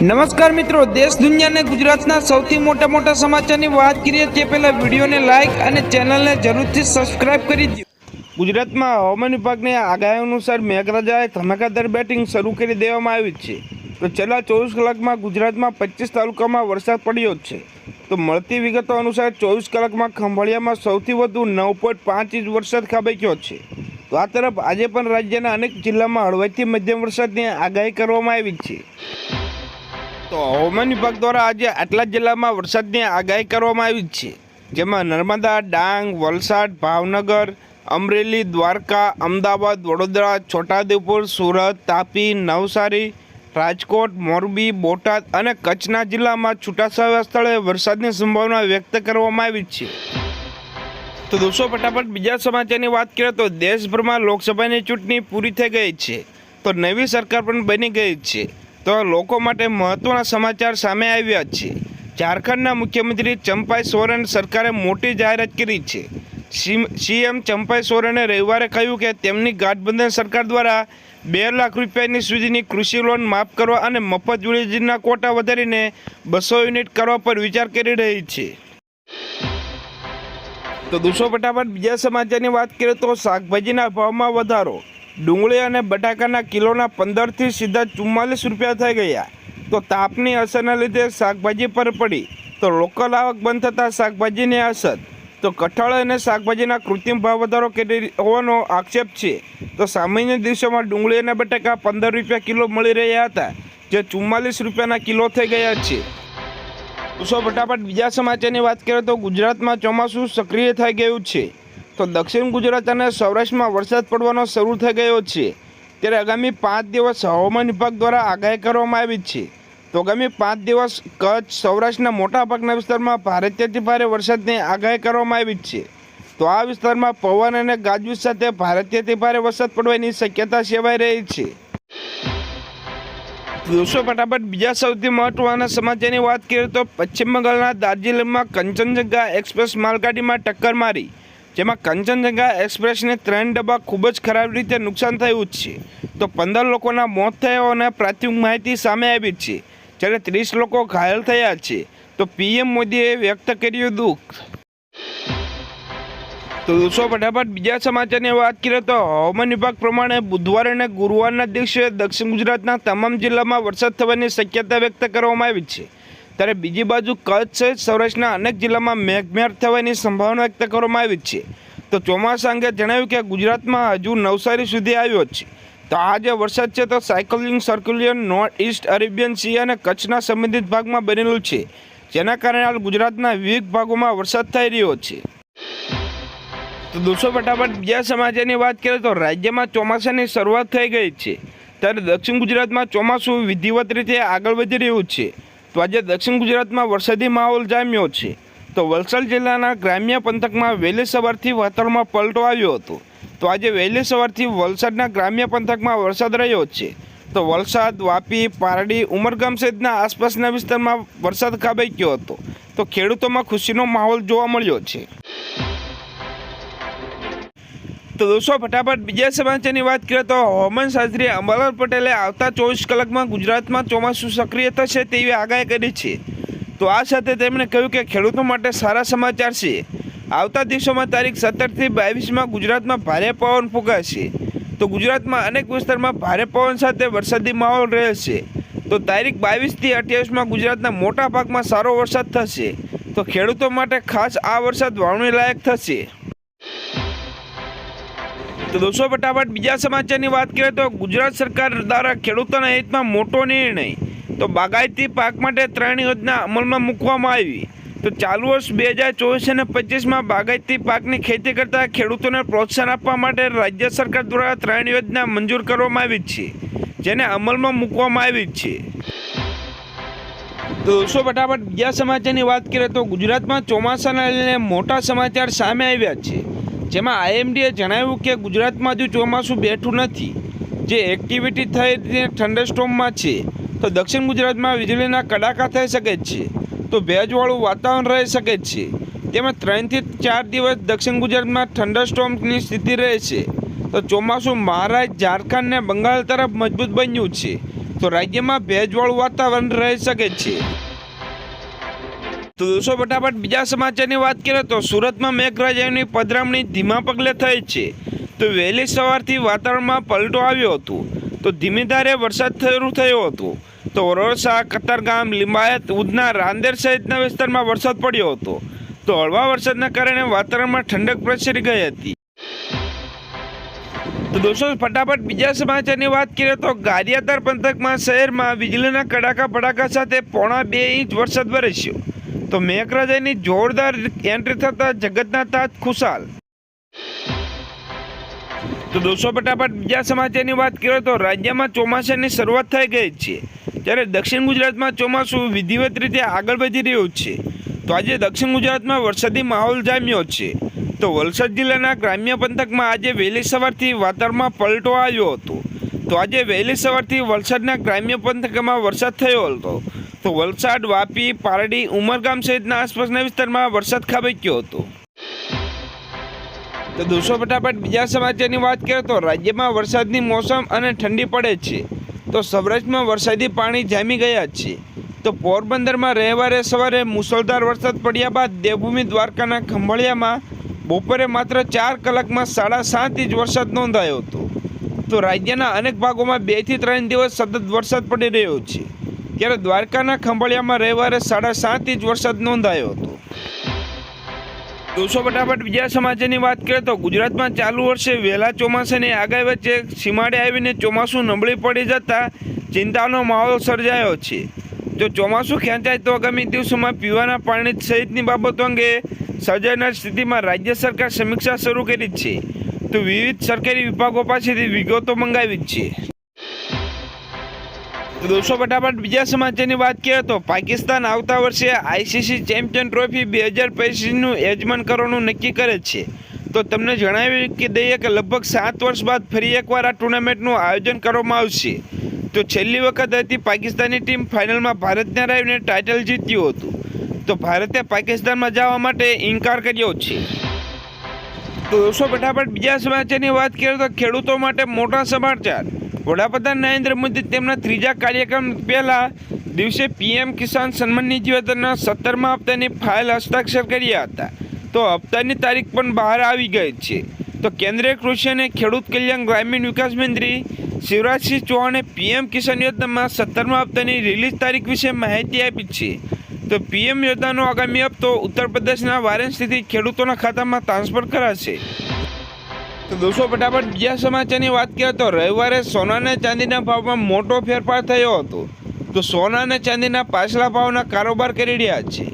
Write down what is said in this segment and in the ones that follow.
નમસ્કાર મિત્રો, દેશ દુનિયાને ગુજરાતના સૌથી મોટા મોટા સમાચારની વાત કરીએ તે પહેલાં વિડીયોને લાઇક અને ચેનલને જરૂરથી સબસ્ક્રાઇબ કરી દો ગુજરાતમાં હવામાન વિભાગની આગાહી અનુસાર મેઘરાજાએ ધમાકાદાર બેટિંગ શરૂ કરી દેવામાં આવી છે. તો છેલ્લા ચોવીસ કલાકમાં ગુજરાતમાં પચીસ તાલુકામાં વરસાદ પડ્યો છે. તો મળતી વિગતો અનુસાર ચોવીસ કલાકમાં ખંભાળિયામાં સૌથી વધુ નવ પોઈન્ટ પાંચ ઇંચ વરસાદ ખાબક્યો છે. તો આ તરફ આજે પણ રાજ્યના અનેક જિલ્લામાં હળવાથી મધ્યમ વરસાદની આગાહી કરવામાં આવી છે. તો હવામાન વિભાગ દ્વારા આજે આટલા જિલ્લામાં વરસાદની આગાહી કરવામાં આવી છે. જેમાં નર્મદા, ડાંગ, વલસાડ, ભાવનગર, અમરેલી, દ્વારકા, અમદાવાદ, વડોદરા, છોટાઉદેપુર, સુરત, તાપી, નવસારી, રાજકોટ, મોરબી, બોટાદ અને કચ્છના જિલ્લામાં છૂટાછવાયા સ્થળે વરસાદની સંભાવના વ્યક્ત કરવામાં આવી છે. તો દોસ્તો, ફટાફટ બીજા સમાચારની વાત કરીએ તો દેશભરમાં લોકસભાની ચૂંટણી પૂરી થઈ ગઈ છે. તો નવી સરકાર પણ બની ગઈ છે. તો લોકો માટે મહત્વના સમાચાર સામે આવ્યા છે. ઝારખંડના મુખ્યમંત્રી ચંપાઈ સોરેન સરકારે મોટી જાહેરાત કરી છે. સીએમ ચંપાઈ સોરેને રવિવારે કહ્યું કે તેમની ગઠબંધન સરકાર દ્વારા બે લાખ રૂપિયાની સુધીની કૃષિ લોન માફ કરવા અને મફત વીજળીના કોટા વધારીને બસો યુનિટ કરવા પર વિચાર કરી રહી છે. તો દોસ્તો ફટાફટ બીજા સમાચારની વાત કરીએ તો શાકભાજીના ભાવમાં વધારો. ડુંગળી અને બટાકાના કિલોના પંદરથી સીધા ચુમ્માલીસ રૂપિયા થઈ ગયા. તો તાપની અસરના લીધે શાકભાજી પર પડી. તો લોકલ આવક બંધ થતાં શાકભાજીની અસર તો કઠોળ અને શાકભાજીના કૃત્રિમ ભાવ વધારો કરી હોવાનો આક્ષેપ છે. તો સામાન્ય દિવસોમાં ડુંગળી અને બટાકા પંદર રૂપિયા કિલો મળી રહ્યા હતા, જે ચુમ્માલીસ રૂપિયાના કિલો થઈ ગયા છે. તો ફટાફટ બીજા સમાચારની વાત કરીએ તો ગુજરાતમાં ચોમાસું સક્રિય થઈ ગયું છે. તો દક્ષિણ ગુજરાત અને સૌરાષ્ટ્રમાં વરસાદ પડવાનો શરૂ થઈ ગયો છે. ત્યારે આગામી પાંચ દિવસ હવામાન વિભાગ દ્વારા આગાહી કરવામાં આવી છે. તો આગામી પાંચ દિવસ કચ્છ, સૌરાષ્ટ્રના મોટાભાગના વિસ્તારમાં ભારેથી ભારે વરસાદની આગાહી કરવામાં આવી છે. તો આ વિસ્તારમાં પવન અને ગાજવીજ સાથે ભારેથી ભારે વરસાદ પડવાની શક્યતા સેવાઈ રહી છે. દોસ્તો ફટાફટ બીજા સૌથી મહત્વના સમાચારની વાત કરીએ તો પશ્ચિમ બંગાળના દાર્જિલિંગમાં કંચનજંગા એક્સપ્રેસ માલગાડીમાં ટક્કર મારી. જેમાં કંચનજંગા એક્સપ્રેસને ત્રણ ડબ્બા ખૂબ જ ખરાબ રીતે નુકસાન થયું છે. તો પંદર લોકોના મોત થયા અને પ્રાથમિક માહિતી સામે આવી છે. જ્યારે ત્રીસ લોકો ઘાયલ થયા છે. તો પીએમ મોદીએ વ્યક્ત કર્યું દુઃખ. તો દોસ્તો, ફટાફટ બીજા સમાચારની વાત કરીએ તો હવામાન વિભાગ પ્રમાણે બુધવારે અને ગુરુવારના દિવસે દક્ષિણ ગુજરાતના તમામ જિલ્લામાં વરસાદ થવાની શક્યતા વ્યક્ત કરવામાં આવી છે. ત્યારે બીજી બાજુ કચ્છ સહિત સૌરાષ્ટ્રના અનેક જિલ્લામાં મેઘમહેર થવાની સંભાવના વ્યક્ત કરવામાં આવી છે. તો ચોમાસા અંગે જણાવ્યું કે ગુજરાતમાં હજુ નવસારી સુધી આવ્યો છે. તો આ જે વરસાદ છે તો cycling circulation north east Arabian sea અને કચ્છના સંબંધિત ભાગમાં બનેલું છે. જેના કારણે હાલ ગુજરાતના વિવિધ ભાગોમાં વરસાદ થઈ રહ્યો છે. તો દોસ્તો ફટાફટ બીજા સમાચારની વાત કરીએ તો રાજ્યમાં ચોમાસાની શરૂઆત થઈ ગઈ છે. ત્યારે દક્ષિણ ગુજરાતમાં ચોમાસું વિધિવત રીતે આગળ વધી રહ્યું છે. તો આજે દક્ષિણ ગુજરાતમાં વરસાદી માહોલ જામ્યો છે. તો વલસાડ જિલ્લાના ગ્રામ્ય પંથકમાં વહેલી સવારથી વાતાવરણમાં પલટો આવ્યો હતો. તો આજે વહેલી સવારથી વલસાડના ગ્રામ્ય પંથકમાં વરસાદ રહ્યો છે. તો વલસાડ, વાપી, પારડી, ઉમરગામ સહિતના આસપાસના વિસ્તારમાં વરસાદ ખાબાઈ ગયો હતો. તો ખેડૂતોમાં ખુશીનો માહોલ જોવા મળ્યો છે. તો દોસ્તો, ફટાફટ બીજા સમાચારની વાત કરીએ તો હવામાન શાસ્ત્રી અંબાલાલ પટેલે આવતા ચોવીસ કલાકમાં ગુજરાતમાં ચોમાસું સક્રિય થશે તેવી આગાહી કરી છે. તો આ સાથે તેમણે કહ્યું કે ખેડૂતો માટે સારા સમાચાર છે. આવતા દિવસોમાં તારીખ સત્તરથી બાવીસમાં ગુજરાતમાં ભારે પવન ફૂંકાશે. તો ગુજરાતમાં અનેક વિસ્તારમાં ભારે પવન સાથે વરસાદી માહોલ રહેશે. તો તારીખ બાવીસથી અઠ્યાવીસમાં ગુજરાતના મોટા ભાગમાં સારો વરસાદ થશે. તો ખેડૂતો માટે ખાસ આ વરસાદ વાવણી લાયક થશે. તો દોસ્તો ફટાફટ બીજા સમાચારની વાત કરીએ તો ગુજરાત સરકાર દ્વારા ખેડૂતોના હિતમાં મોટો નિર્ણય તો બાગાયતી પાક માટે ત્રણ યોજના અમલમાં મૂકવામાં આવી. તો ચાલુ વર્ષ બે હજાર ચોવીસ અને પચીસમાં બાગાયતી પાકની ખેતી કરતા ખેડૂતોને પ્રોત્સાહન આપવા માટે રાજ્ય સરકાર દ્વારા ત્રણ યોજના મંજૂર કરવામાં આવી છે, જેને અમલમાં મૂકવામાં આવી છે. તો દોસ્તો ફટાફટ બીજા સમાચારની વાત કરીએ તો ગુજરાતમાં ચોમાસાના લઈને મોટા સમાચાર સામે આવ્યા છે. જેમાં આઈએમડીએ જણાવ્યું કે ગુજરાતમાં હજુ ચોમાસું બેઠું નથી. જે એક્ટિવિટી થઈ તે થંડરસ્ટોમમાં છે. તો દક્ષિણ ગુજરાતમાં વીજળીના કડાકા થઈ શકે છે. તો ભેજવાળું વાતાવરણ રહી શકે છે. તેમાં ત્રણથી ચાર દિવસ દક્ષિણ ગુજરાતમાં થંડરસ્ટોમની સ્થિતિ રહેશે તો ચોમાસું મહારાષ્ટ્ર ઝારખંડ ને બંગાળ તરફ મજબૂત બન્યું છે. તો રાજ્યમાં ભેજવાળું વાતાવરણ રહી શકે છે. તો દોસ્તો, ફટાફટ બીજા સમાચારની વાત કરીએ તો સુરતમાં મેઘરાજાની પધરામણી ધીમા પગલે થઈ છે. તો વહેલી સવારથી વાતાવરણમાં પલટો આવ્યો હતો. તો ધીમી ધારે વરસાદ શરૂ થયો હતો. તો વરોસા કતારગામ, લિંબાયત, ઉધના, રાંદેર સહિતના વિસ્તારમાં વરસાદ પડ્યો હતો. તો હળવા વરસાદના કારણે વાતાવરણમાં ઠંડક પ્રસરી ગઈ હતી. તો દોસ્તો, ફટાફટ બીજા સમાચારની વાત કરીએ તો ગારિયાધાર પંથકમાં શહેરમાં વીજળીના કડાકા ભડાકા સાથે પોણા બે ઇંચ વરસાદ વરસ્યો. તો મેઘરાજાની જોરદાર એન્ટ્રી થતા જગતના તાજ ખુશાલ. તો દોસ્તો, ફટાફટ બીજા સમાચારની વાત કરીએ તો રાજ્યમાં ચોમાસાની શરૂઆત થઈ ગઈ છે. જ્યારે દક્ષિણ ગુજરાતમાં ચોમાસું વિધિવત રીતે આગળ વધી રહ્યું છે. તો આજે દક્ષિણ ગુજરાતમાં વરસાદી માહોલ જામ્યો છે. તો વલસાડ જિલ્લાના ગ્રામ્ય પંથકમાં આજે વહેલી સવારથી વાતાવરણમાં પલટો આવ્યો હતો. તો આજે વહેલી સવારથી વલસાડના ગ્રામ્ય પંથકમાં વરસાદ થયો હતો. તો વલસાડ, વાપી, પારડી, ઉમરગામ સહિતના આસપાસના વિસ્તારમાં વરસાદ ખાબક્યો હતો. તો દોસ્તો, ફટાફટ બીજા સમાચારની વાત કરીએ તો રાજ્યમાં વરસાદની મોસમ અને ઠંડી પડે છે. તો સૌરાષ્ટ્રમાં વરસાદી પાણી જામી ગયા છે. તો પોરબંદરમાં રવિવારે સવારે મુસળધાર વરસાદ પડ્યા બાદ દેવભૂમિ દ્વારકાના ખંભાળિયામાં બપોરે માત્ર ચાર કલાકમાં સાડા સાત ઇંચ વરસાદ નોંધાયો હતો. તો રાજ્યના અનેક ભાગોમાં બેથી ત્રણ દિવસ સતત વરસાદ પડી રહ્યો છે. ત્યારે દ્વારકાના ખંભાળિયામાં રવિવારે સાડા સાત ઇંચ વરસાદ નોંધાયો હતો. દોસ્તો, ફટાફટ બીજા સમાચારની વાત કરીએ તો ગુજરાતમાં ચાલુ વર્ષે વહેલા ચોમાસાની આગાહી વચ્ચે સીમાડે આવીને ચોમાસું નબળી પડી જતા ચિંતાનો માહોલ સર્જાયો છે. જો ચોમાસું ખેંચાય તો આગામી દિવસોમાં પીવાના પાણી સહિતની બાબતો અંગે સર્જાનાર સ્થિતિમાં રાજ્ય સરકાર સમીક્ષા શરૂ કરી છે. તો વિવિધ સરકારી વિભાગો પાસેથી વિગતો મંગાવી છે. તો દોસ્તો, ફટાફટ બીજા સમાચારની વાત કરીએ તો પાકિસ્તાન આવતા વર્ષે આઈસીસી ચેમ્પિયન ટ્રોફી બે હજાર પચીસનું યજમાન કરવાનું નક્કી કરે છે. તો તમને જણાવી કે દઈએ કે લગભગ સાત વર્ષ બાદ ફરી એકવાર આ ટુર્નામેન્ટનું આયોજન કરવામાં આવશે. તો છેલ્લી વખત હતી પાકિસ્તાની ટીમ ફાઇનલમાં ભારતને હરાવીને ટાઇટલ જીત્યું હતું. તો ભારતે પાકિસ્તાનમાં જવા માટે ઇનકાર કર્યો છે. તો દોસ્તો, ફટાફટ બીજા સમાચારની વાત કરીએ તો ખેડૂતો માટે મોટા સમાચાર. વડાપ્રધાન નરેન્દ્ર મોદી તેમના ત્રીજા કાર્યક્રમ પહેલા દિવસે પીએમ કિસાન સન્માન નિધિ યોજનાના સત્તરમા હપ્તાની ફાઇલ હસ્તાક્ષર કર્યા હતા. તો હપ્તાની તારીખ પણ બહાર આવી ગઈ છે. તો કેન્દ્રીય કૃષિ અને ખેડૂત કલ્યાણ ગ્રામીણ વિકાસ મંત્રી શિવરાજસિંહ ચૌહાણે પીએમ કિસાન યોજનામાં સત્તરમા હપ્તાની રિલીઝ તારીખ વિશે માહિતી આપી છે. તો પીએમ યોજનાનો આગામી હપ્તો ઉત્તર પ્રદેશના વારાણસીથી ખેડૂતોના ખાતામાં ટ્રાન્સફર કરાશે. તો દોસ્તો, ફટાફટ બીજા સમાચારની વાત કરીએ તો રવિવારે સોના અને ચાંદીના ભાવમાં મોટો ફેરફાર થયો હતો. તો સોના અને ચાંદીના પાછલા ભાવના કારોબાર કરી રહ્યા છે.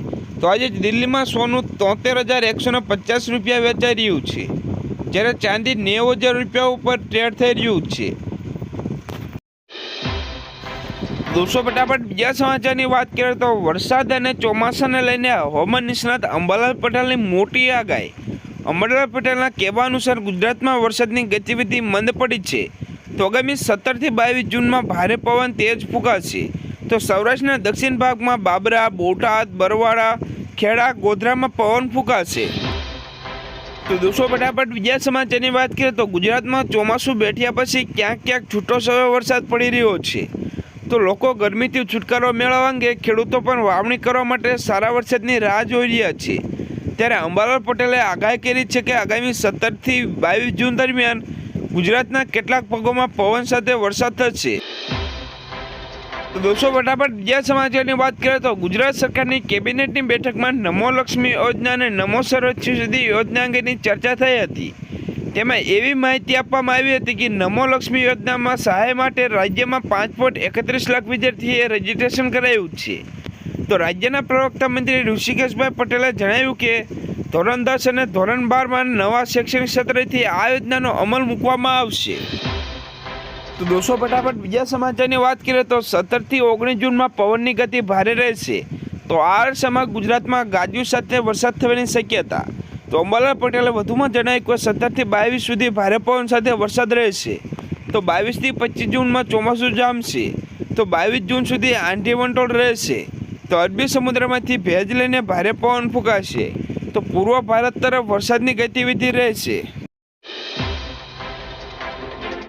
તો આજે દિલ્હીમાં સોનું તોતેર હજાર એકસો ને પચાસ રૂપિયા વેચાઈ રહ્યું છે. જ્યારે ચાંદી નેવું હજાર રૂપિયા ઉપર ટ્રેડ થઈ રહ્યું છે. દોસ્તો, ફટાફટ બીજા સમાચારની વાત કરીએ તો વરસાદ અને ચોમાસાને લઈને હવામાન નિષ્ણાત અંબાલાલ પટેલની મોટી આગાહી. અંબાલાલ પટેલના કહેવા અનુસાર ગુજરાતમાં વરસાદની ગતિવિધિ મંદ પડી છે. તો આગામી સત્તરથી બાવીસ જૂનમાં ભારે પવન તેજ ફૂંકાશે. તો સૌરાષ્ટ્રના દક્ષિણ ભાગમાં બાબરા, બોટાદ બરવાડા ખેડા, ગોધરામાં પવન ફૂંકાશે. તો દોસ્તો, ફટાફટ બીજા સમાચારની વાત કરીએ તો ગુજરાતમાં ચોમાસું બેઠ્યા પછી ક્યાંક ક્યાંક છૂટો સયો વરસાદ પડી રહ્યો છે. તો લોકો ગરમીથી છુટકારો મેળવવા અંગે ખેડૂતો પણ વાવણી કરવા માટે સારા વરસાદની રાહ જોઈ રહ્યા છે. ત્યારે અંબાલાલ પટેલે આગાહી કરી છે કે આગામી સત્તરથી બાવીસ જૂન દરમિયાન ગુજરાતના કેટલાક ભાગોમાં પવન સાથે વરસાદ થશે. તો દોસ્તો, ફટાફટ બીજા સમાચારની વાત કરીએ તો ગુજરાત સરકારની કેબિનેટની બેઠકમાં નમો લક્ષ્મી યોજના અને નમો સર્વોચ્ચ સુધી યોજના અંગેની ચર્ચા થઈ હતી. તેમાં એવી માહિતી આપવામાં આવી હતી કે નમો લક્ષ્મી યોજનામાં સહાય માટે રાજ્યમાં પાંચ પોઈન્ટ એકત્રીસ લાખ વિદ્યાર્થીએ રજીસ્ટ્રેશન કરાયું છે. તો રાજ્યના પ્રવક્તા મંત્રી ઋષિકેશભાઈ પટેલે જણાવ્યું કે ધોરણ દસ અને ધોરણ બારમાં નવા શૈક્ષણિક સત્રથી આ યોજનાનો અમલ મૂકવામાં આવશે. તો દોસ્તો, ફટાફટ બીજા સમાચારની વાત કરીએ તો સત્તરથી ઓગણીસ જૂનમાં પવનની ગતિ ભારે રહેશે. તો આ અરસામાં ગુજરાતમાં ગાજુ સાથે વરસાદ થવાની શક્યતા. તો અંબાલાલ પટેલે વધુમાં જણાવ્યું કે સત્તરથી બાવીસ સુધી ભારે પવન સાથે વરસાદ રહેશે. તો બાવીસથી પચીસ જૂનમાં ચોમાસું જામશે. તો બાવીસ જૂન સુધી આંધી વંટોળ રહેશે. તો અરબી સમુદ્રમાંથી ભેજ લઈને ભારે પવન ફૂંકાશે. તો પૂર્વ ભારત તરફ વરસાદની ગતિવિધિ રહેશે.